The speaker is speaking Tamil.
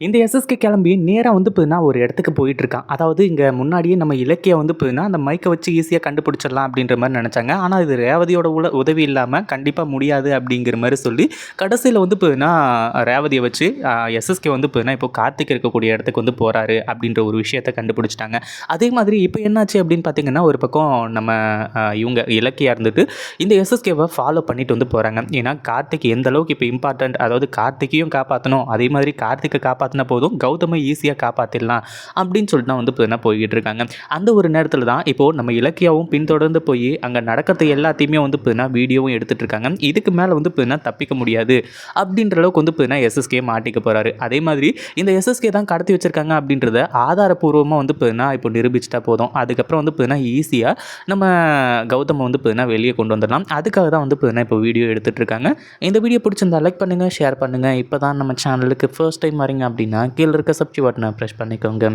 இந்த எஸ்எஸ்கே கிளம்பி நேராக வந்து போதுனா ஒரு இடத்துக்கு போயிட்டு இருக்கான் அதாவது இங்கே முன்னாடியே நம்ம இலக்கியம் வந்து போதுனா அந்த மைக்கை வச்சு ஈஸியாக கண்டுபிடிச்சிடலாம் அப்படின்ற மாதிரி நினச்சாங்க. ஆனால் இது ரேவதியோட உல உதவி இல்லாமல் கண்டிப்பாக முடியாது அப்படிங்கிற மாதிரி சொல்லி கடைசியில் வந்து போதுனா ரேவதியை வச்சு எஸ்எஸ்கே வந்து போதுனா இப்போ கார்த்திக் இருக்கக்கூடிய இடத்துக்கு வந்து போகிறாரு அப்படின்ற ஒரு விஷயத்த கண்டுபிடிச்சிட்டாங்க. அதே மாதிரி இப்போ என்னாச்சு அப்படின்னு பார்த்தீங்கன்னா ஒரு பக்கம் நம்ம இவங்க இலக்கியாக இருந்துட்டு இந்த எஸ்எஸ்கேவை ஃபாலோ பண்ணிட்டு வந்து போகிறாங்க ஏன்னா கார்த்திக் எந்த அளவுக்கு இப்போ இம்பார்ட்டன்ட் அதாவது கார்த்திக்கையும் காப்பாற்றணும் அதே மாதிரி கார்த்திக்கை காப்பாற்றின போதும் கௌதமை ஈஸியாக காப்பாற்றிடலாம் அப்படின்னு சொல்லிட்டு தான் வந்து பார்த்தீங்கன்னா போய்கிட்டு இருக்காங்க. அந்த ஒரு நேரத்தில் தான் இப்போது நம்ம இலக்கியாவும் பின்தொடர்ந்து போய் அங்கே நடக்கிறது எல்லாத்தையுமே வந்து பார்த்தீங்கன்னா வீடியோவும் எடுத்துகிட்டு இருக்காங்க. இதுக்கு மேலே வந்து பார்த்தீங்கன்னா தப்பிக்க முடியாது அப்படின்ற அளவுக்கு வந்து பார்த்தீங்கன்னா எஸ்எஸ்கே மாட்டிக்க போகிறாரு அதே மாதிரி இந்த எஸ்எஸ்கே தான் கடத்தி வச்சிருக்காங்க அப்படின்றத ஆதாரப்பூர்வமாக வந்து பார்த்தீங்கன்னா இப்போ நிரூபிச்சிட்டா போதும். அதுக்கப்புறம் வந்து பார்த்தீங்கன்னா ஈஸியாக நம்ம கௌதமை வந்து பார்த்தீங்கன்னா வெளியே கொண்டு வந்துடலாம். அதுக்காக தான் வந்து பார்த்தீங்கன்னா இப்போ வீடியோ எடுத்துகிட்டு இருக்காங்க. இந்த வீடியோ பிடிச்சிருந்தா லைக் பண்ணுங்கள் ஷேர் பண்ணுங்கள் இப்போ தான் நம்ம சேனலுக்கு ஃபர்ஸ்ட் டைம் வரீங்க அப்படின்னா கீழே இருக்க சப்ஜி பட்டனை ப்ரெஸ் பண்ணிக்கோங்க.